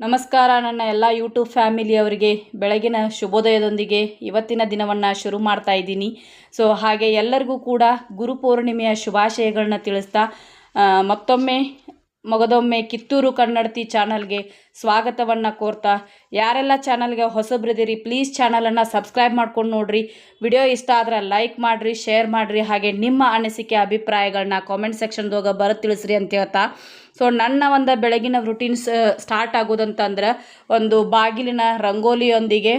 ನಮಸ್ಕಾರ ನನ್ನ ಎಲ್ಲ ಯೂಟ್ಯೂಬ್ ಫ್ಯಾಮಿಲಿಯವರಿಗೆ. ಬೆಳಗಿನ ಶುಭೋದಯದೊಂದಿಗೆ ಇವತ್ತಿನ ದಿನವನ್ನು ಶುರು ಮಾಡ್ತಾ ಇದ್ದೀನಿ. ಸೊ ಹಾಗೆ ಎಲ್ಲರಿಗೂ ಕೂಡ ಗುರುಪೂರ್ಣಿಮೆಯ ಶುಭಾಶಯಗಳನ್ನ ತಿಳಿಸ್ತಾ ಮತ್ತೊಮ್ಮೆ ಮಗದೊಮ್ಮೆ ಕಿತ್ತೂರು ಕನ್ನಡತಿ ಚಾನಲ್ಗೆ ಸ್ವಾಗತವನ್ನು ಕೋರ್ತಾ, ಯಾರೆಲ್ಲ ಚಾನಲ್ಗೆ ಹೊಸಬ್ರಿದ್ದೀರಿ ಪ್ಲೀಸ್ ಚಾನಲನ್ನು ಸಬ್ಸ್ಕ್ರೈಬ್ ಮಾಡ್ಕೊಂಡು ನೋಡ್ರಿ. ವಿಡಿಯೋ ಇಷ್ಟ ಆದ್ರೆ ಲೈಕ್ ಮಾಡಿರಿ, ಶೇರ್ ಮಾಡಿರಿ, ಹಾಗೆ ನಿಮ್ಮ ಅನಿಸಿಕೆ ಅಭಿಪ್ರಾಯಗಳನ್ನ ಕಾಮೆಂಟ್ ಸೆಕ್ಷನ್ದಾಗ ಬರ ತಿಳಿಸ್ರಿ ಅಂತ ಹೇಳ್ತಾ. ಸೊ ನನ್ನ ಒಂದು ಬೆಳಗಿನ ರುಟೀನ್ಸ್ ಸ್ಟಾರ್ಟ್ ಆಗೋದಂತಂದ್ರೆ ಒಂದು ಬಾಗಿಲಿನ ರಂಗೋಲಿಯೊಂದಿಗೆ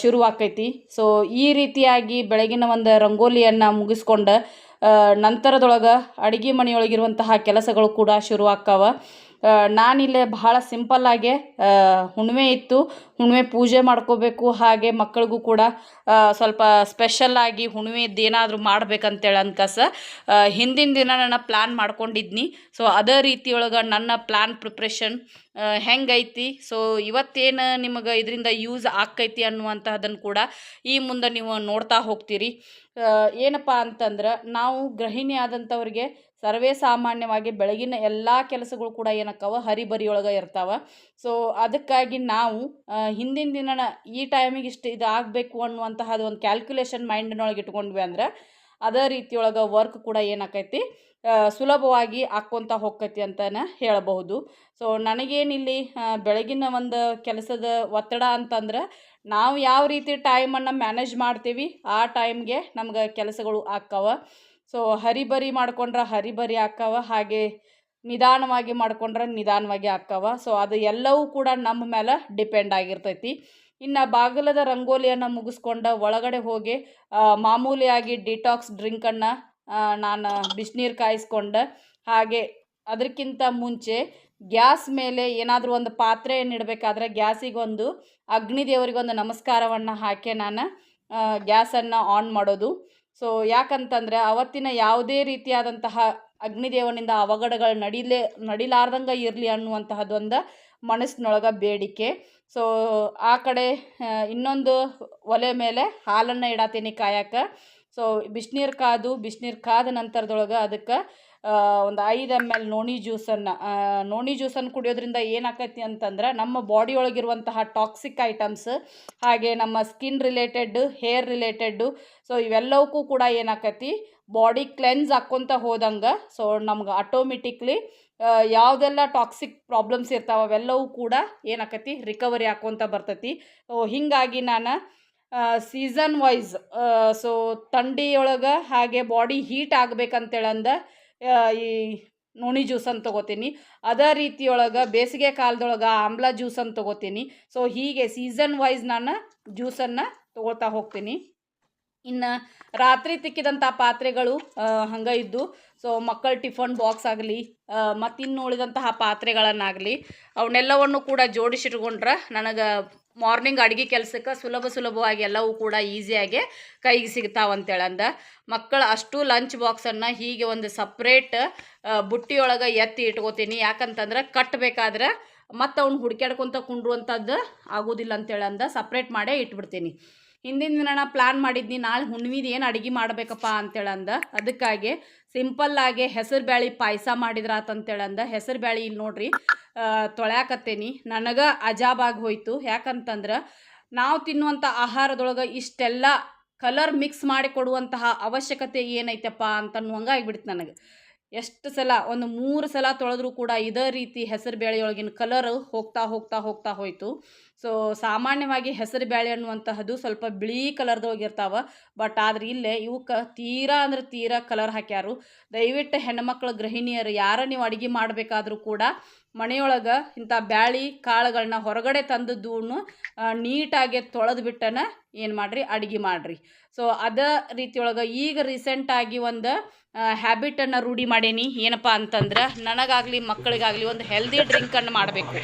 ಶುರುವಾಕೈತಿ. ಸೊ ಈ ರೀತಿಯಾಗಿ ಬೆಳಗಿನ ಒಂದು ರಂಗೋಲಿಯನ್ನು ಮುಗಿಸ್ಕೊಂಡು ನಂತರದೊಳಗೆ ಅಡುಗೆ ಮನೆಯೊಳಗಿರುವಂತಹ ಕೆಲಸಗಳು ಕೂಡ ಶುರು ನಾನಿಲ್ಲೇ ಬಹಳ ಸಿಂಪಲ್ಲಾಗೆ ಹುಣ್ಣಿಮೆ ಇತ್ತು. ಹುಣ್ಣಿಮೆ ಪೂಜೆ ಮಾಡ್ಕೋಬೇಕು, ಹಾಗೆ ಮಕ್ಕಳಿಗೂ ಕೂಡ ಸ್ವಲ್ಪ ಸ್ಪೆಷಲ್ಲಾಗಿ ಹುಣ್ಣಿಮೆದ್ದು ಏನಾದರೂ ಮಾಡ್ಬೇಕಂತೇಳಿ ಅನ್ಕಸ ಹಿಂದಿನ ದಿನ ನಾನು ಪ್ಲ್ಯಾನ್ ಮಾಡ್ಕೊಂಡಿದ್ನಿ. ಸೊ ಅದೇ ರೀತಿಯೊಳಗೆ ನನ್ನ ಪ್ಲ್ಯಾನ್ ಪ್ರಿಪ್ರೇಷನ್ ಹೆಂಗೈತಿ? ಸೊ ಇವತ್ತೇನು ನಿಮಗೆ ಇದರಿಂದ ಯೂಸ್ ಆಕ್ಕೈತಿ ಅನ್ನುವಂತಹದನ್ನು ಕೂಡ ಈ ಮುಂದೆ ನೀವು ನೋಡ್ತಾ ಹೋಗ್ತೀರಿ. ಏನಪ್ಪ ಅಂತಂದ್ರೆ, ನಾವು ಗೃಹಿಣಿ ಆದಂಥವ್ರಿಗೆ ಸರ್ವೇ ಸಾಮಾನ್ಯವಾಗಿ ಬೆಳಗಿನ ಎಲ್ಲ ಕೆಲಸಗಳು ಕೂಡ ಏನಕ್ಕವ? ಹರಿಬರಿಯೊಳಗೆ ಇರ್ತಾವ. ಸೊ ಅದಕ್ಕಾಗಿ ನಾವು ಹಿಂದಿನ ದಿನನ ಈ ಟೈಮಿಗೆ ಇಷ್ಟು ಇದು ಆಗಬೇಕು ಅನ್ನುವಂತಹದ್ದು ಒಂದು ಕ್ಯಾಲ್ಕುಲೇಷನ್ ಮೈಂಡ್ನೊಳಗೆ ಇಟ್ಕೊಂಡ್ವಿ ಅಂದ್ರೆ, ಅದೇ ರೀತಿಯೊಳಗೆ ವರ್ಕ್ ಕೂಡ ಏನಾಕೈತಿ? ಸುಲಭವಾಗಿ ಆಕ್ಕೊಂತ ಹೋಗ್ತೈತಿ ಅಂತಲೇ ಹೇಳಬಹುದು. ಸೊ ನನಗೇನಿಲ್ಲಿ ಬೆಳಗಿನ ಒಂದು ಕೆಲಸದ ಒತ್ತಡ ಅಂತಂದ್ರೆ, ನಾವು ಯಾವ ರೀತಿ ಟೈಮನ್ನು ಮ್ಯಾನೇಜ್ ಮಾಡ್ತೀವಿ, ಆ ಟೈಮ್ಗೆ ನಮ್ಗೆ ಕೆಲಸಗಳು ಆಕ್ಕವ ಸೊ ಹರಿಬರಿ ಮಾಡ್ಕೊಂಡ್ರೆ ಹರಿಬರಿ ಆಕ್ಕವ, ಹಾಗೆ ನಿಧಾನವಾಗಿ ಮಾಡ್ಕೊಂಡ್ರೆ ನಿಧಾನವಾಗಿ ಆಕ್ಕವ. ಸೊ ಅದು ಎಲ್ಲವೂ ಕೂಡ ನಮ್ಮ ಮೇಲೆ ಡಿಪೆಂಡ್ ಆಗಿರ್ತೈತಿ. ಇನ್ನು ಬಾಗಿಲದ ರಂಗೋಲಿಯನ್ನು ಮುಗಿಸ್ಕೊಂಡು ಒಳಗಡೆ ಹೋಗಿ ಮಾಮೂಲಿಯಾಗಿ ಡಿಟಾಕ್ಸ್ ಡ್ರಿಂಕನ್ನು ನಾನು ಬಿಸಿನೀರು ಕಾಯಿಸ್ಕೊಂಡು, ಹಾಗೆ ಅದಕ್ಕಿಂತ ಮುಂಚೆ ಗ್ಯಾಸ್ ಮೇಲೆ ಏನಾದರೂ ಒಂದು ಪಾತ್ರೆಯನ್ನು ಇಡಬೇಕಾದ್ರೆ ಗ್ಯಾಸಿಗೊಂದು ಅಗ್ನಿದೇವರಿಗೊಂದು ನಮಸ್ಕಾರವನ್ನು ಹಾಕಿ ನಾನು ಗ್ಯಾಸನ್ನು ಆನ್ ಮಾಡೋದು. ಸೊ ಯಾಕಂತಂದರೆ ಅವತ್ತಿನ ಯಾವುದೇ ರೀತಿಯಾದಂತಹ ಅಗ್ನಿದೇವನಿಂದ ಅವಘಡಗಳು ನಡಿಲೇ, ನಡಿಲಾರ್ದಂಗೆ ಇರಲಿ ಅನ್ನುವಂತಹದ್ದೊಂದು ಮನಸ್ಸಿನೊಳಗೆ ಬೇಡಿಕೆ. ಸೊ ಆ ಕಡೆ ಇನ್ನೊಂದು ಒಲೆ ಮೇಲೆ ಹಾಲನ್ನು ಇಡಾತೀನಿ ಕಾಯಕ್ಕೆ ಸೊ ಬಿಸಿನೀರು ಕಾದು, ಬಿಸಿನೀರು ಕಾದ ನಂತರದೊಳಗೆ ಅದಕ್ಕೆ ಒಂದು ಐದು ಎಂ ಎಲ್ ನೋಣಿ ಜ್ಯೂಸನ್ನು ನೋಣಿ ಜ್ಯೂಸನ್ನು ಕುಡಿಯೋದ್ರಿಂದ ಏನಾಕೈತಿ ಅಂತಂದ್ರೆ ನಮ್ಮ ಬಾಡಿ ಒಳಗಿರುವಂತಹ ಟಾಕ್ಸಿಕ್ ಐಟಮ್ಸ್ ಹಾಗೆ ನಮ್ಮ skin related hair related so ಇವೆಲ್ಲವಕ್ಕೂ ಕೂಡ ಏನಾಕೈತಿ ಬಾಡಿ ಕ್ಲೆನ್ಸ್ ಹಾಕ್ಕೊತ ಹೋದಂಗೆ ಸೊ ನಮ್ಗೆ ಆಟೋಮೆಟಿಕ್ಲಿ ಯಾವುದೆಲ್ಲ ಟಾಕ್ಸಿಕ್ ಪ್ರಾಬ್ಲಮ್ಸ್ ಇರ್ತಾವೆ ಅವೆಲ್ಲವೂ ಕೂಡ ಏನಾಕೈತಿ ರಿಕವರಿ ಹಾಕ್ಕೊಂತ ಬರ್ತೈತಿ. ಸೊ ಹೀಗಾಗಿ ನಾನು ಸೀಸನ್ ವೈಸ್ ಸೊ ಥಂಡಿಯೊಳಗೆ ಹಾಗೆ ಬಾಡಿ ಹೀಟ್ ಆಗ್ಬೇಕಂತೇಳಂದ ಈ ನುಣಿ ಜ್ಯೂಸನ್ನು ತೊಗೋತೀನಿ. ಅದೇ ರೀತಿಯೊಳಗೆ ಬೇಸಿಗೆ ಕಾಲದೊಳಗೆ ಆಮ್ಲ ಜ್ಯೂಸನ್ನು ತೊಗೋತೀನಿ. ಸೊ ಹೀಗೆ ಸೀಸನ್ ವೈಸ್ ನಾನು ಜ್ಯೂಸನ್ನು ತೊಗೊಳ್ತಾ ಹೋಗ್ತೀನಿ. ಇನ್ನು ರಾತ್ರಿ ತಿಕ್ಕಿದಂಥ ಪಾತ್ರೆಗಳು ಹಂಗೆ ಇದ್ದು. ಸೊ ಮಕ್ಕಳ ಟಿಫನ್ ಬಾಕ್ಸ್ ಆಗಲಿ ಮತ್ತು ಇನ್ನು ಉಳಿದಂತಹ ಪಾತ್ರೆಗಳನ್ನಾಗಲಿ ಅವನ್ನೆಲ್ಲವನ್ನು ಕೂಡ ಜೋಡಿಸಿಟ್ಕೊಂಡ್ರೆ ನನಗೆ ಮಾರ್ನಿಂಗ್ ಅಡುಗೆ ಕೆಲಸಕ್ಕೆ ಸುಲಭ ಸುಲಭವಾಗಿ ಎಲ್ಲವೂ ಕೂಡ ಈಸಿಯಾಗಿ ಕೈಗೆ ಸಿಗ್ತಾವಂತೇಳಂದ. ಮಕ್ಕಳ ಅಷ್ಟು ಲಂಚ್ ಬಾಕ್ಸನ್ನು ಹೀಗೆ ಒಂದು ಸಪ್ರೇಟ್ ಬುಟ್ಟಿಯೊಳಗೆ ಎತ್ತಿ ಇಟ್ಕೋತೀನಿ. ಯಾಕಂತಂದ್ರೆ ಕಟ್ಟಬೇಕಾದ್ರೆ ಮತ್ತು ಅವ್ನು ಹುಡ್ಕ್ಯಾಡ್ಕೊತ ಕುಂಡ್ರುವಂಥದ್ದು ಆಗೋದಿಲ್ಲ ಅಂತೇಳಂದ ಸಪ್ರೇಟ್ ಮಾಡೇ ಇಟ್ಬಿಡ್ತೀನಿ. ಹಿಂದಿನ ದಿನ ಪ್ಲ್ಯಾನ್ ಮಾಡಿದ್ನಿ, ನಾಳೆ ಹುಣ್ಣಿದ ಏನು ಅಡುಗೆ ಮಾಡಬೇಕಪ್ಪ ಅಂತೇಳಂದ. ಅದಕ್ಕಾಗಿ ಸಿಂಪಲ್ಲಾಗಿ ಹೆಸರು ಬ್ಯಾಳಿ ಪಾಯಸ ಮಾಡಿದ್ರಾತಂತೇಳಂದ ಹೆಸರು ಬ್ಯಾಳಿ ಇಲ್ಲಿ ನೋಡ್ರಿ ತೊಳ್ಯಾಕತ್ತೇನಿ. ನನಗೆ ಅಜಾಬಾಗಿ ಹೋಯಿತು. ಯಾಕಂತಂದ್ರೆ ನಾವು ತಿನ್ನುವಂಥ ಆಹಾರದೊಳಗೆ ಇಷ್ಟೆಲ್ಲ ಕಲರ್ ಮಿಕ್ಸ್ ಮಾಡಿ ಕೊಡುವಂತಹ ಅವಶ್ಯಕತೆ ಏನೈತಪ್ಪ ಅಂತ ಆಗಿಬಿಡ್ತು ನನಗೆ. ಎಷ್ಟು ಸಲ, ಒಂದು ಮೂರು ಸಲ ತೊಳೆದ್ರೂ ಕೂಡ ಇದೇ ರೀತಿ ಹೆಸರು ಬೇಳೆಯೊಳಗಿನ ಕಲರ್ ಹೋಗ್ತಾ ಹೋಗ್ತಾ ಹೋಗ್ತಾ ಹೋಯಿತು. ಸೊ ಸಾಮಾನ್ಯವಾಗಿ ಹೆಸರು ಬ್ಯಾಳೆ ಅನ್ನುವಂತಹದ್ದು ಸ್ವಲ್ಪ ಬಿಳಿ ಕಲರ್ದು ಹೋಗಿರ್ತಾವೆ. ಬಟ್ ಆದ್ರೆ ಇಲ್ಲೇ ಇವಕ್ಕೆ ತೀರಾ ಅಂದ್ರೆ ತೀರಾ ಕಲರ್ ಹಾಕ್ಯಾರು. ದಯವಿಟ್ಟು ಹೆಣ್ಮಕ್ಳು ಗೃಹಿಣಿಯರು ಯಾರ ನೀವು ಅಡುಗೆ ಮಾಡಬೇಕಾದ್ರೂ ಕೂಡ ಮನೆಯೊಳಗೆ ಇಂಥ ಬ್ಯಾಳಿ ಕಾಳುಗಳನ್ನ ಹೊರಗಡೆ ತಂದದ್ದು ನೀಟಾಗಿ ತೊಳೆದು ಬಿಟ್ಟನ ಏನು ಮಾಡಿರಿ? ಅಡುಗೆ ಮಾಡಿರಿ. ಸೊ ಅದೇ ರೀತಿಯೊಳಗೆ ಈಗ ರೀಸೆಂಟಾಗಿ ಒಂದು ಹ್ಯಾಬಿಟನ್ನು ರೂಢಿ ಮಾಡೇನಿ. ಏನಪ್ಪ ಅಂತಂದ್ರೆ, ನನಗಾಗಲಿ ಮಕ್ಕಳಿಗಾಗಲಿ ಒಂದು ಹೆಲ್ದಿ ಡ್ರಿಂಕನ್ನು ಮಾಡಬೇಕು.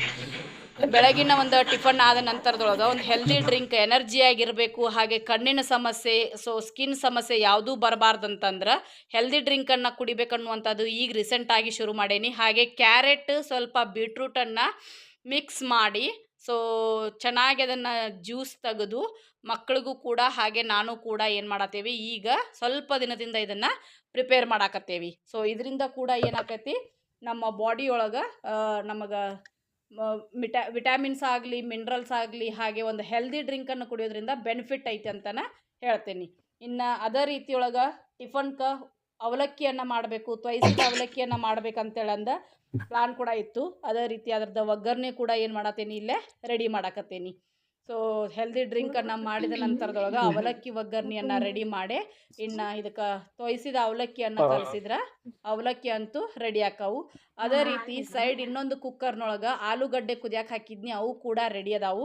ಬೆಳಗಿನ ಒಂದು ಟಿಫನ್ ಆದ ನಂತರದೊಳಗೆ ಒಂದು ಹೆಲ್ದಿ ಡ್ರಿಂಕ್ ಎನರ್ಜಿ ಆಗಿರಬೇಕು, ಹಾಗೆ ಕಣ್ಣಿನ ಸಮಸ್ಯೆ ಸೊ ಸ್ಕಿನ್ ಸಮಸ್ಯೆ ಯಾವುದೂ ಬರಬಾರ್ದಂತಂದ್ರೆ ಹೆಲ್ದಿ ಡ್ರಿಂಕನ್ನು ಕುಡಿಬೇಕನ್ನುವಂಥದ್ದು ಈಗ ರೀಸೆಂಟಾಗಿ ಶುರು ಮಾಡೇನಿ. ಹಾಗೆ ಕ್ಯಾರೆಟ್ ಸ್ವಲ್ಪ ಬೀಟ್ರೂಟನ್ನು ಮಿಕ್ಸ್ ಮಾಡಿ ಸೊ ಚೆನ್ನಾಗಿ ಅದನ್ನು ಜ್ಯೂಸ್ ತೆಗೆದು ಮಕ್ಕಳಿಗೂ ಕೂಡ ಹಾಗೆ ನಾನು ಕೂಡ ಏನು ಮಾಡತ್ತೇವಿ, ಈಗ ಸ್ವಲ್ಪ ದಿನದಿಂದ ಇದನ್ನು ಪ್ರಿಪೇರ್ ಮಾಡಾಕತ್ತೇವಿ. ಸೊ ಇದರಿಂದ ಕೂಡ ಏನಾಕತಿ ನಮ್ಮ ಬಾಡಿ ಒಳಗೆ ನಮಗೆ ವಿಟಾ, ವಿಟಾಮಿನ್ಸ್ ಆಗಲಿ, ಮಿನರಲ್ಸ್ ಆಗಲಿ, ಹಾಗೆ ಒಂದು ಹೆಲ್ದಿ ಡ್ರಿಂಕನ್ನು ಕುಡಿಯೋದ್ರಿಂದ ಬೆನಿಫಿಟ್ ಐತೆ ಅಂತಲೇ ಹೇಳ್ತೀನಿ. ಇನ್ನು ಅದೇ ರೀತಿಯೊಳಗೆ ಟಿಫನ್ಕ ಅವಲಕ್ಕಿಯನ್ನು ಮಾಡಬೇಕು ತ್ವಯಿಸಿದ ಅವಲಕ್ಕಿಯನ್ನು ಮಾಡ್ಬೇಕಂತೇಳಂದ ಪ್ಲಾನ್ ಕೂಡ ಇತ್ತು. ಅದೇ ರೀತಿ ಅದ್ರದ್ದು ಒಗ್ಗರಣೆ ಕೂಡ ಏನು ಮಾಡತ್ತೀನಿ ಇಲ್ಲೇ ರೆಡಿ ಮಾಡಕತ್ತೀನಿ. ಸೊ ಹೆಲ್ದಿ ಡ್ರಿಂಕನ್ನು ಮಾಡಿದ ನಂತರದೊಳಗೆ ಅವಲಕ್ಕಿ ಒಗ್ಗರಣೆಯನ್ನು ರೆಡಿ ಮಾಡಿ ಇನ್ನು ಇದಕ್ಕೆ ತೊಯ್ಸಿದ ಅವಲಕ್ಕಿಯನ್ನು ಕಲಿಸಿದ್ರೆ ಅವಲಕ್ಕಿ ಅಂತೂ ರೆಡಿ ಆಕವು ಅದೇ ರೀತಿ ಸೈಡ್ ಇನ್ನೊಂದು ಕುಕ್ಕರ್ನೊಳಗೆ ಆಲೂಗಡ್ಡೆ ಕುದಿಯಕ್ಕೆ ಹಾಕಿದ್ನಿ ಅವು ಕೂಡ ರೆಡಿ ಅದಾವು.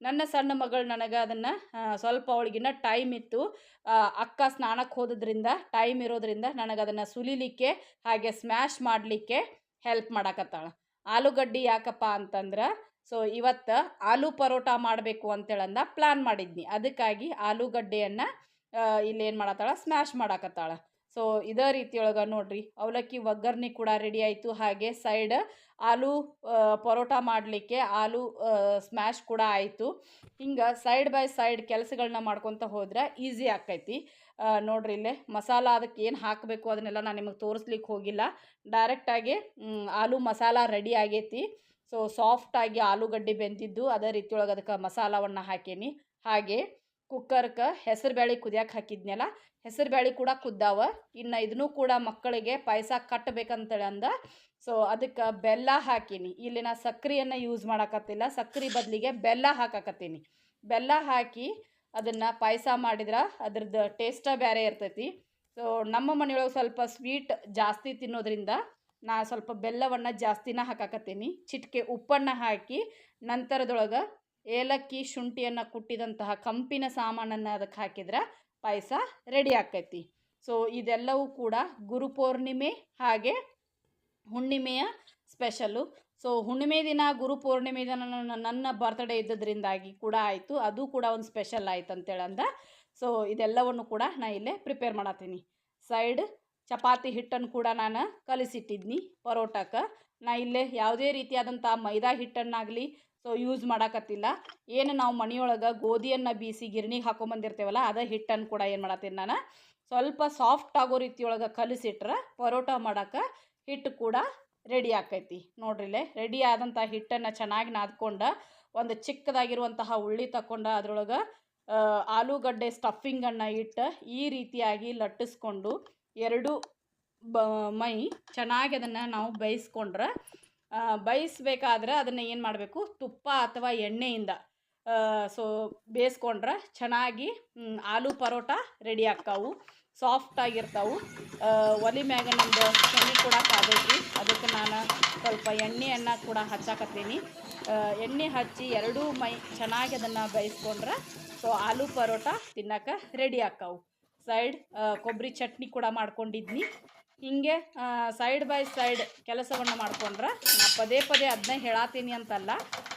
ನನ್ನ ಸಣ್ಣ ಮಗಳು ನನಗೆ ಅದನ್ನು ಸ್ವಲ್ಪ ಅವಳಿಗಿನ್ನ ಟೈಮ್ ಇತ್ತು. ಅಕ್ಕ ಸ್ನಾನಕ್ಕೆ ಹೋದ್ರಿಂದ ಟೈಮ್ ಇರೋದ್ರಿಂದ ನನಗೆ ಅದನ್ನು ಸುಲಿಲಿಕ್ಕೆ ಹಾಗೆ ಸ್ಮ್ಯಾಶ್ ಮಾಡಲಿಕ್ಕೆ ಹೆಲ್ಪ್ ಮಾಡಾಕತ್ತಾಳ. ಆಲೂಗಡ್ಡೆ ಯಾಕಪ್ಪ ಅಂತಂದ್ರೆ ಸೊ ಇವತ್ತು ಆಲೂ ಪರೋಟ ಮಾಡಬೇಕು ಅಂತೇಳಂದ ಪ್ಲ್ಯಾನ್ ಮಾಡಿದ್ನಿ. ಅದಕ್ಕಾಗಿ ಆಲೂಗಡ್ಡೆಯನ್ನು ಇಲ್ಲಿ ಏನು ಮಾಡತ್ತಾಳ? ಸ್ಮ್ಯಾಶ್ ಮಾಡಕತ್ತಾಳ. ಸೊ ಇದೇ ರೀತಿಯೊಳಗೆ ನೋಡ್ರಿ, ಅವಲಕ್ಕಿ ಒಗ್ಗರಣೆ ಕೂಡ ರೆಡಿ ಆಯಿತು. ಹಾಗೆ ಸೈಡ್ ಆಲೂ ಪರೋಟ ಮಾಡಲಿಕ್ಕೆ ಆಲೂ ಸ್ಮ್ಯಾಶ್ ಕೂಡ ಆಯಿತು. ಹಿಂಗೆ ಸೈಡ್ ಬೈ ಸೈಡ್ ಕೆಲಸಗಳನ್ನ ಮಾಡ್ಕೊತ ಹೋದ್ರೆ ಈಸಿ ಆಕೈತಿ. ನೋಡ್ರಿ ಇಲ್ಲೇ ಮಸಾಲ ಅದಕ್ಕೆ ಏನು ಹಾಕಬೇಕು ಅದನ್ನೆಲ್ಲ ನಾನು ನಿಮಗೆ ತೋರಿಸ್ಲಿಕ್ಕೆ ಹೋಗಿಲ್ಲ. ಡೈರೆಕ್ಟಾಗಿ ಆಲೂ ಮಸಾಲ ರೆಡಿ ಆಗೈತಿ. ಸೊ ಸಾಫ್ಟಾಗಿ ಆಲೂಗಡ್ಡೆ ಬೆಂದಿದ್ದು, ಅದೇ ರೀತಿಯೊಳಗೆ ಅದಕ್ಕೆ ಮಸಾಲವನ್ನು ಹಾಕೀನಿ. ಹಾಗೆ ಕುಕ್ಕರ್ಗೆ ಹೆಸರು ಬ್ಯಾಳಿ ಕುದಿಯಕ್ಕೆ ಹಾಕಿದ್ನಲ್ಲ ಹೆಸರು ಬ್ಯಾಳಿ ಕೂಡ ಕುದ್ದಾವ. ಇನ್ನು ಇದನ್ನು ಕೂಡ ಮಕ್ಕಳಿಗೆ ಪಾಯಸ ಕಟ್ಟಬೇಕಂತೇಳಿ ಅಂದ. ಸೊ ಅದಕ್ಕೆ ಬೆಲ್ಲ ಹಾಕೀನಿ. ಇಲ್ಲಿ ನಾ ಸಕ್ಕರೆಯನ್ನು ಯೂಸ್ ಮಾಡಕತ್ತಿಲ್ಲ. ಸಕ್ಕರೆ ಬದಲಿಗೆ ಬೆಲ್ಲ ಹಾಕಕತ್ತೀನಿ. ಬೆಲ್ಲ ಹಾಕಿ ಅದನ್ನು ಪಾಯಸ ಮಾಡಿದ್ರೆ ಅದ್ರದ್ದು ಟೇಸ್ಟ ಬೇರೆ ಇರ್ತೈತಿ. ಸೊ ನಮ್ಮ ಮನೆಯೊಳಗೆ ಸ್ವಲ್ಪ ಸ್ವೀಟ್ ಜಾಸ್ತಿ ತಿನ್ನೋದ್ರಿಂದ ನಾ ಸ್ವಲ್ಪ ಬೆಲ್ಲವನ್ನು ಜಾಸ್ತಿನ ಹಾಕಾಕತ್ತೀನಿ. ಚಿಟಿಕೆ ಉಪ್ಪನ್ನು ಹಾಕಿ ನಂತರದೊಳಗೆ ಏಲಕ್ಕಿ ಶುಂಠಿಯನ್ನು ಕುಟ್ಟಿದಂತಹ ಕಂಪಿನ ಸಾಮಾನನ್ನು ಅದಕ್ಕೆ ಹಾಕಿದ್ರೆ ಪಾಯಸ ರೆಡಿ ಆಕೈತಿ. ಸೊ ಇದೆಲ್ಲವೂ ಕೂಡ ಗುರುಪೌರ್ಣಿಮೆ ಹಾಗೆ ಹುಣ್ಣಿಮೆಯ ಸ್ಪೆಷಲು ಸೊ ಹುಣ್ಣಿಮೆ ದಿನ ಗುರು ಪೂರ್ಣಿಮೆ ದಿನ ನನ್ನ ನನ್ನ ಬರ್ತ್ಡೇ ಇದ್ದದ್ರಿಂದಾಗಿ ಕೂಡ ಆಯಿತು. ಅದು ಕೂಡ ಒಂದು ಸ್ಪೆಷಲ್ ಆಯ್ತು ಅಂತೇಳಂದ ಸೊ ಇದೆಲ್ಲವನ್ನು ಕೂಡ ನಾ ಇಲ್ಲೇ ಪ್ರಿಪೇರ್ ಮಾಡತ್ತೀನಿ. ಸೈಡ್ ಚಪಾತಿ ಹಿಟ್ಟನ್ನು ಕೂಡ ನಾನು ಕಲಿಸಿಟ್ಟಿದ್ನಿ ಪರೋಟಕ್ಕೆ ನಾ ಇಲ್ಲೇ ಯಾವುದೇ ರೀತಿಯಾದಂಥ ಮೈದಾ ಹಿಟ್ಟನ್ನಾಗಲಿ ಸೊ ಯೂಸ್ ಮಾಡಕತ್ತಿಲ್ಲ. ಏನು ನಾವು ಮನೆಯೊಳಗೆ ಗೋಧಿಯನ್ನು ಬೀಸಿ ಗಿರ್ನಿಗೆ ಹಾಕೊಂಬಂದಿರ್ತೇವಲ್ಲ ಅದೇ ಹಿಟ್ಟನ್ನು ಕೂಡ ಏನು ಮಾಡತ್ತೀನಿ ನಾನು ಸ್ವಲ್ಪ ಸಾಫ್ಟ್ ಆಗೋ ರೀತಿಯೊಳಗೆ ಕಲಿಸಿಟ್ರೆ ಪರೋಟ ಮಾಡೋಕೆ ಹಿಟ್ಟು ಕೂಡ ರೆಡಿ ಆಕೈತಿ. ನೋಡ್ರಿಲ್ಲೇ ರೆಡಿ ಆದಂಥ ಹಿಟ್ಟನ್ನು ಚೆನ್ನಾಗಿ ನಾದ್ಕೊಂಡು ಒಂದು ಚಿಕ್ಕದಾಗಿರುವಂತಹ ಉಳ್ಳಿ ತಗೊಂಡು ಅದರೊಳಗೆ ಆಲೂಗಡ್ಡೆ ಸ್ಟಫಿಂಗನ್ನು ಇಟ್ಟು ಈ ರೀತಿಯಾಗಿ ಲಟ್ಟಿಸ್ಕೊಂಡು ಎರಡು ಬ, ಮೈ ಚೆನ್ನಾಗಿ ಅದನ್ನು ನಾವು ಬೇಯಿಸ್ಕೊಂಡ್ರೆ ಬೇಯಿಸ್ಬೇಕಾದ್ರೆ ಅದನ್ನು ಏನು ಮಾಡಬೇಕು? ತುಪ್ಪ ಅಥವಾ ಎಣ್ಣೆಯಿಂದ ಸೊ, ಬೇಯಿಸ್ಕೊಂಡ್ರೆ ಚೆನ್ನಾಗಿ ಆಲೂ ಪರೋಟ ರೆಡಿ ಆಕ್ಕಾವು ಸಾಫ್ಟಾಗಿರ್ತಾವು ಒಲೆ ಮ್ಯಾಗ ನಮ್ದು ಎಣ್ಣೆ ಕೂಡ ಕಾದೈತಿ ಅದಕ್ಕೆ ನಾನು ಸ್ವಲ್ಪ ಎಣ್ಣೆಯನ್ನು ಕೂಡ ಹಚ್ಚಾಕತ್ತೀನಿ. ಎಣ್ಣೆ ಹಚ್ಚಿ ಎರಡೂ ಮೈ ಚೆನ್ನಾಗಿ ಅದನ್ನು ಬೇಯಿಸ್ಕೊಂಡ್ರೆ, ಸೊ, ಆಲೂ ಪರೋಟ ತಿನ್ನಕ್ಕೆ ರೆಡಿ ಆಕ್ಕಾವು ಸೈಡ್ ಕೊಬ್ಬರಿ ಚಟ್ನಿ ಕೂಡ ಮಾಡ್ಕೊಂಡಿದ್ನಿ. ಹಿಂಗೆ ಸೈಡ್ ಬೈ ಸೈಡ್ ಕೆಲಸವನ್ನು ಮಾಡಿಕೊಂಡ್ರೆ ನಾ ಪದೇ ಪದೇ ಅದನ್ನೇ ಹೇಳತ್ತೀನಿ ಅಂತಲ್ಲ.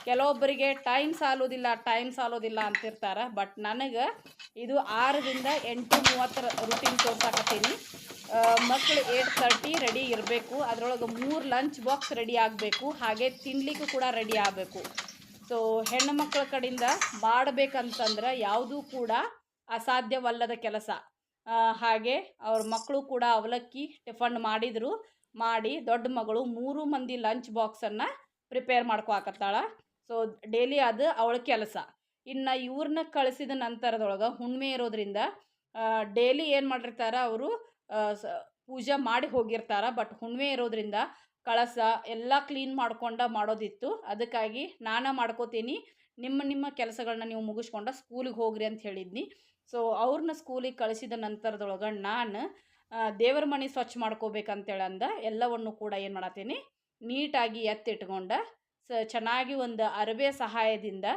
ಕೆಲವೊಬ್ಬರಿಗೆ ಟೈಮ್ ಸಾಲೋದಿಲ್ಲ ಟೈಮ್ ಸಾಲೋದಿಲ್ಲ ಅಂತಿರ್ತಾರೆ. ಬಟ್ ನನಗೆ ಇದು ಆರರಿಂದ ಎಂಟು ಮೂವತ್ತರ ರುಟೀನ್ ತೋರ್ಸಾಕತ್ತೀನಿ. ಮಕ್ಕಳು ಏಟ್ ತರ್ಟಿ ರೆಡಿ ಇರಬೇಕು. ಅದರೊಳಗೆ ಮೂರು ಲಂಚ್ ಬಾಕ್ಸ್ ರೆಡಿ ಆಗಬೇಕು. ಹಾಗೆ ತಿನ್ನಲಿಕ್ಕೂ ಕೂಡ ರೆಡಿ ಆಗಬೇಕು. ಸೊ ಹೆಣ್ಣು ಮಕ್ಕಳ ಕಡೆಯಿಂದ ಮಾಡಬೇಕಂತಂದ್ರೆ ಯಾವುದೂ ಕೂಡ ಅಸಾಧ್ಯವಲ್ಲದ ಕೆಲಸ. ಹಾಗೆ ಅವ್ರ ಮಕ್ಕಳು ಕೂಡ ಅವಲಕ್ಕಿ ಟಿಫನ್ ಮಾಡಿದರು. ಮಾಡಿ ದೊಡ್ಡ ಮಗಳು ಮೂರು ಮಂದಿ ಲಂಚ್ ಬಾಕ್ಸನ್ನು ಪ್ರಿಪೇರ್ ಮಾಡ್ಕೊಕತ್ತಾಳ ಸೊ ಡೈಲಿ ಅದು ಅವಳ ಕೆಲಸ. ಇನ್ನು ಇವ್ರನ್ನ ಕಳಿಸಿದ ನಂತರದೊಳಗೆ ಹುಣ್ಣಿಮೆ ಇರೋದ್ರಿಂದ ಡೈಲಿ ಏನು ಮಾಡಿರ್ತಾರೆ ಅವರು ಪೂಜೆ ಮಾಡಿ ಹೋಗಿರ್ತಾರೆ. ಬಟ್ ಹುಣ್ಣಿಮೆ ಇರೋದ್ರಿಂದ ಕಳಸ ಎಲ್ಲ ಕ್ಲೀನ್ ಮಾಡ್ಕೊಂಡ ಮಾಡೋದಿತ್ತು. ಅದಕ್ಕಾಗಿ ನಾನು ಮಾಡ್ಕೋತೀನಿ. ನಿಮ್ಮ ನಿಮ್ಮ ಕೆಲಸಗಳನ್ನ ನೀವು ಮುಗಿಸ್ಕೊಂಡು ಸ್ಕೂಲಿಗೆ ಹೋಗ್ರಿ ಅಂತ ಹೇಳಿದ್ನಿ. ಸೊ ಅವ್ರನ್ನ ಸ್ಕೂಲಿಗೆ ಕಳಿಸಿದ ನಂತರದೊಳಗೆ ನಾನು ದೇವರ ಮನೆ ಸ್ವಚ್ಛ ಮಾಡ್ಕೋಬೇಕಂತೇಳಿ ಅಂದ ಎಲ್ಲವನ್ನು ಕೂಡ ಏನು ಮಾಡತ್ತೀನಿ ನೀಟಾಗಿ ಎತ್ತಿಟ್ಕೊಂಡ ಸ, ಚೆನ್ನಾಗಿ ಒಂದು ಅರಬೆ ಸಹಾಯದಿಂದ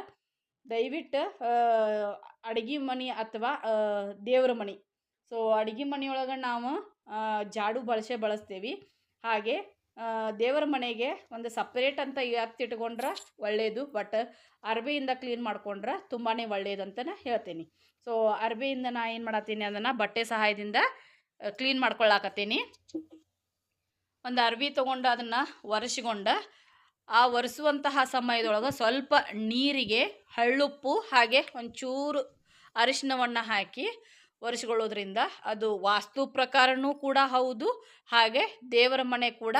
ದಯವಿಟ್ಟು ಅಡುಗೆ ಮನೆ ಅಥವಾ ದೇವ್ರ ಮನೆ. ಸೊ ಅಡುಗೆ ಮನೆಯೊಳಗೆ ನಾವು ಜಾಡು ಬಳಸೇ ಬಳಸ್ತೀವಿ. ಹಾಗೆ ದೇವರ ಮನೆಗೆ ಒಂದು ಸಪ್ರೇಟ್ ಅಂತ ಎತ್ತಿಟ್ಕೊಂಡ್ರೆ ಒಳ್ಳೆಯದು ಬಟ್ ಅರ್ಬಿಯಿಂದ ಕ್ಲೀನ್ ಮಾಡ್ಕೊಂಡ್ರೆ ತುಂಬಾ ಒಳ್ಳೆಯದು ಅಂತಲೇ ಹೇಳ್ತೀನಿ. ಸೊ ಅರ್ಬಿಯಿಂದ ನಾ ಏನು ಮಾಡತ್ತೀನಿ ಅದನ್ನು ಬಟ್ಟೆ ಸಹಾಯದಿಂದ ಕ್ಲೀನ್ ಮಾಡ್ಕೊಳ್ಳಾಕತ್ತೀನಿ ಒಂದು ಅರ್ಬಿ ತೊಗೊಂಡು ಅದನ್ನು ಒರೆಸಿಕೊಂಡು, ಆ ಒರೆಸುವಂತಹ ಸಮಯದೊಳಗೆ ಸ್ವಲ್ಪ ನೀರಿಗೆ ಹಳ್ಳುಪ್ಪು ಹಾಗೆ ಒಂಚೂರು ಅರಿಶಿನವನ್ನು ಹಾಕಿ ಒರೆಸ್ಕೊಳ್ಳೋದ್ರಿಂದ ಅದು ವಾಸ್ತು ಪ್ರಕಾರನೂ ಕೂಡ ಹೌದು, ಹಾಗೆ ದೇವರ ಮನೆ ಕೂಡ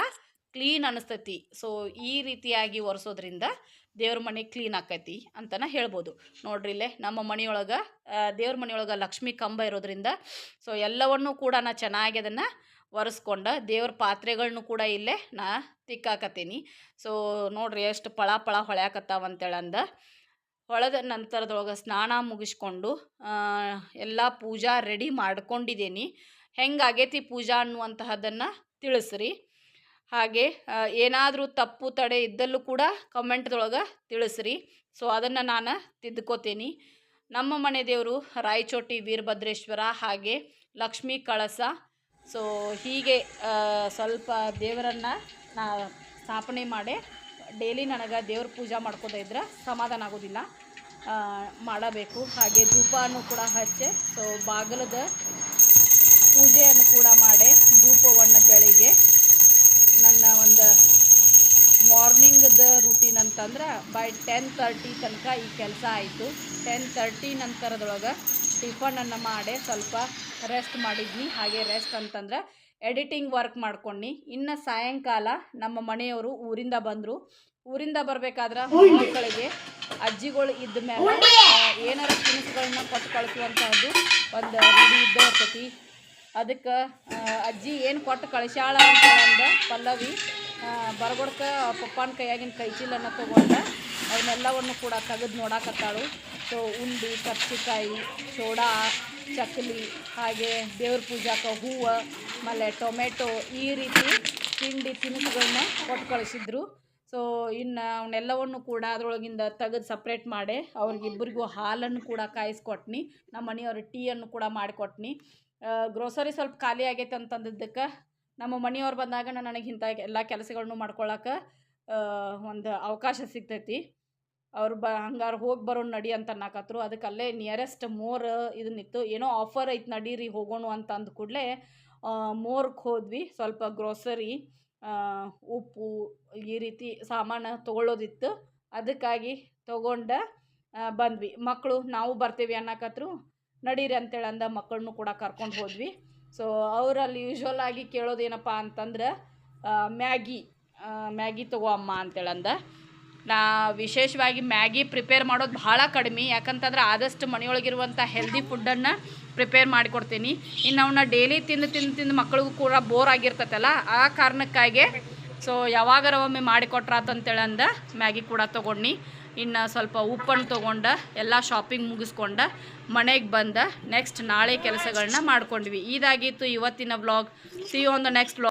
ಕ್ಲೀನ್ ಅನಿಸ್ತೈತಿ. ಸೊ ಈ ರೀತಿಯಾಗಿ ಒರೆಸೋದ್ರಿಂದ ದೇವ್ರ ಮನೆ ಕ್ಲೀನ್ ಆಕೈತಿ ಅಂತನ ಹೇಳ್ಬೋದು. ನೋಡ್ರಿ ಇಲ್ಲೇ ನಮ್ಮ ಮನೆಯೊಳಗೆ ದೇವ್ರ ಮನೆಯೊಳಗೆ ಲಕ್ಷ್ಮಿ ಕಂಬ ಇರೋದ್ರಿಂದ ಸೊ ಎಲ್ಲವನ್ನೂ ಕೂಡ ನಾ ಚೆನ್ನಾಗಿ ಅದನ್ನು ಒರೆಸ್ಕೊಂಡ ದೇವ್ರ ಪಾತ್ರೆಗಳನ್ನೂ ಕೂಡ ಇಲ್ಲೇ ನಾ ತಿಕ್ಕಾಕತ್ತೀನಿ. ಸೊ ನೋಡ್ರಿ ಎಷ್ಟು ಪಳ ಪಳ ಹೊಳ್ಯಾಕತ್ತಾವ ಅಂತೇಳಂದ ಹೊಳೆದ ನಂತರದೊಳಗೆ ಸ್ನಾನ ಮುಗಿಸ್ಕೊಂಡು ಎಲ್ಲ ಪೂಜಾ ರೆಡಿ ಮಾಡ್ಕೊಂಡಿದ್ದೀನಿ. ಹೆಂಗೆ ಆಗೈತಿ ಪೂಜಾ ಅನ್ನುವಂತಹದನ್ನು ತಿಳಿಸ್ರಿ. ಹಾಗೆ ಏನಾದರೂ ತಪ್ಪು ತಡೆ ಇದ್ದಲ್ಲೂ ಕೂಡ ಕಮೆಂಟ್ದೊಳಗೆ ತಿಳಿಸ್ರಿ. ಸೊ, ಅದನ್ನು ನಾನು ತಿದ್ಕೋತೀನಿ. ನಮ್ಮ ಮನೆ ದೇವರು ರಾಯಚೋಟಿ ವೀರಭದ್ರೇಶ್ವರ ಹಾಗೆ ಲಕ್ಷ್ಮೀ ಕಳಸ. ಸೊ, ಹೀಗೆ ಸ್ವಲ್ಪ ದೇವರನ್ನು ನಾ ಸ್ಥಾಪನೆ ಮಾಡಿ ಡೈಲಿ ನನಗೆ ದೇವ್ರ ಪೂಜೆ ಮಾಡ್ಕೋತಾ ಇದ್ರೆ ಸಮಾಧಾನ ಆಗೋದಿಲ್ಲ. ಮಾಡಬೇಕು. ಹಾಗೆ ಧೂಪವನ್ನು ಕೂಡ ಹಚ್ಚೆ. ಸೊ ಬಾಗಿಲದ ಪೂಜೆಯನ್ನು ಕೂಡ ಮಾಡಿ ಧೂಪವನ್ನು ಬೆಳಿಗ್ಗೆ. ನನ್ನ ಒಂದು ಮಾರ್ನಿಂಗದ ರೂಟೀನ್ ಅಂತಂದ್ರೆ ಬೈ ಟೆನ್ ತರ್ಟಿ ತನಕ ಈ ಕೆಲಸ ಆಯಿತು. ಟೆನ್ ತರ್ಟಿ ನಂತರದೊಳಗೆ ಟಿಫನನ್ನು ಮಾಡಿ ಸ್ವಲ್ಪ ರೆಸ್ಟ್ ಮಾಡಿದ್ವಿ ಹಾಗೆ ರೆಸ್ಟ್ ಅಂತಂದ್ರೆ ಎಡಿಟಿಂಗ್ ವರ್ಕ್ ಮಾಡ್ಕೊಂಡು. ಇನ್ನು ಸಾಯಂಕಾಲ ನಮ್ಮ ಮನೆಯವರು ಊರಿಂದ ಬಂದರು. ಊರಿಂದ ಬರಬೇಕಾದ್ರೆ ಮಕ್ಕಳಿಗೆ ಅಜ್ಜಿಗಳು ಇದ್ದ ಮೇಲೆ ಏನಾರ ತಿನಿಸುಗಳನ್ನ ಕೊಟ್ಟು ಕಳಿಸುವಂಥದ್ದು ಒಂದು ರೂಢಿ ಇದ್ದೇ ಇರ್ತೈತಿ. ಅದಕ್ಕೆ ಅಜ್ಜಿ ಏನು ಕೊಟ್ಟು ಕಳಿಸ್ಯಾಳ ಅಂತಂದ ಪಲ್ಲವಿ ಬರಗೊಡ್ಕ ಪಪ್ಪನ ಕೈಯಾಗಿನ ಕೈ ಚೀಲನ ತೊಗೊಂಡ ಅವನ್ನೆಲ್ಲವನ್ನು ಕೂಡ ತೆಗೆದು ನೋಡಾಕತ್ತಾಳು. ಸೊ ಉಂಡಿ ಕರ್ಚಿಕಾಯಿ ಸೋಡಾ ಚಕ್ಕಲಿ ಹಾಗೆ ದೇವ್ರ ಪೂಜಾಕ ಹೂವು, ಆಮೇಲೆ ಟೊಮೆಟೊ ಈ ರೀತಿ ತಿಂಡಿ ತಿನಿಸುಗಳನ್ನ ಕೊಟ್ಟು ಕಳಿಸಿದ್ರು. ಸೊ ಇನ್ನು ಅವನ್ನೆಲ್ಲವನ್ನು ಕೂಡ ಅದರೊಳಗಿಂದ ತೆಗೆದು ಸಪ್ರೇಟ್ ಮಾಡಿ ಅವ್ರಿಗಿಬ್ಬರಿಗೂ ಹಾಲನ್ನು ಕೂಡ ಕಾಯಿಸ್ಕೊಟ್ನಿ, ನಮ್ಮ ಮನೆಯವ್ರ ಟೀಯನ್ನು ಕೂಡ ಮಾಡಿಕೊಟ್ನಿ. ಗ್ರೋಸರಿ ಸ್ವಲ್ಪ ಖಾಲಿ ಆಗೈತೆ ಅಂತಂದಿದ್ದಕ್ಕೆ, ನಮ್ಮ ಮನೆಯವ್ರು ಬಂದಾಗ ನನಗೆ ಇಂಥ ಎಲ್ಲ ಕೆಲಸಗಳನ್ನು ಮಾಡ್ಕೊಳ್ಳೋಕೆ ಒಂದು ಅವಕಾಶ ಸಿಗ್ತೈತಿ. ಅವ್ರು ಬ ಹಂಗಾರೆ ಹೋಗಿ ಬರೋಣ ನಡಿ ಅಂತ ಅನ್ನಕತ್ರು. ಅದಕ್ಕೆ ಅಲ್ಲೇ ನಿಯರೆಸ್ಟ್ ಮೋರ್ ಇದನ್ನಿತ್ತು. ಏನೋ ಆಫರ್ ಐತೆ ನಡೀರಿ ಹೋಗೋಣ ಅಂತ ಅಂದ ಕೂಡಲೇ ಮೋರ್ಗೆ ಹೋದ್ವಿ. ಸ್ವಲ್ಪ ಗ್ರೋಸರಿ ಉಪ್ಪು ಈ ರೀತಿ ಸಾಮಾನು ತೊಗೊಳ್ಳೋದಿತ್ತು. ಅದಕ್ಕಾಗಿ ತೊಗೊಂಡು ಬಂದ್ವಿ. ಮಕ್ಕಳು ನಾವು ಬರ್ತೀವಿ ಅನ್ನಕತ್ರು. ನಡೀರಿ ಅಂತೇಳಿ ಅಂದ ಮಕ್ಕಳನ್ನು ಕೂಡ ಕರ್ಕೊಂಡು ಹೋದ್ವಿ. ಸೊ ಅವರಲ್ಲಿ ಯೂಶ್ವಲ್ ಆಗಿ ಕೇಳೋದೇನಪ್ಪ ಅಂತಂದ್ರೆ ಮ್ಯಾಗಿ ಮ್ಯಾಗಿ ತಗೋ ಅಮ್ಮ ಅಂತೇಳಂದ ನಾ ವಿಶೇಷವಾಗಿ ಮ್ಯಾಗಿ ಪ್ರಿಪೇರ್ ಮಾಡೋದು ಭಾಳ ಕಡಿಮೆ, ಯಾಕಂತಂದ್ರೆ ಆದಷ್ಟು ಮನೆಯೊಳಗಿರುವಂಥ ಹೆಲ್ದಿ ಫುಡ್ಡನ್ನು ಪ್ರಿಪೇರ್ ಮಾಡಿಕೊಡ್ತೀನಿ. ಇನ್ನು ಅವನ್ನ ಡೈಲಿ ತಿಂದು ತಿಂದು ತಿಂದು ಮಕ್ಕಳಿಗೂ ಕೂಡ ಬೋರ್ ಆಗಿರ್ತತಲ್ಲ, ಆ ಕಾರಣಕ್ಕಾಗಿ ಸೊ ಯಾವಾಗಾರ ಒಮ್ಮೆ ಮಾಡಿಕೊಟ್ರಾತಂತೇಳಿ ಅಂದ ಮ್ಯಾಗಿ ಕೂಡ ತೊಗೊಂಡು ಇನ್ನು ಸ್ವಲ್ಪ ಉಪ್ಪನ್ನು ತೊಗೊಂಡ, ಎಲ್ಲ ಶಾಪಿಂಗ್ ಮುಗಿಸ್ಕೊಂಡ ಮನೆಗೆ ಬಂದ ನೆಕ್ಸ್ಟ್ ನಾಳೆ ಕೆಲಸಗಳನ್ನ ಮಾಡ್ಕೊಂಡ್ವಿ. ಇದಾಗಿತ್ತು ಇವತ್ತಿನ vlog see on next vlog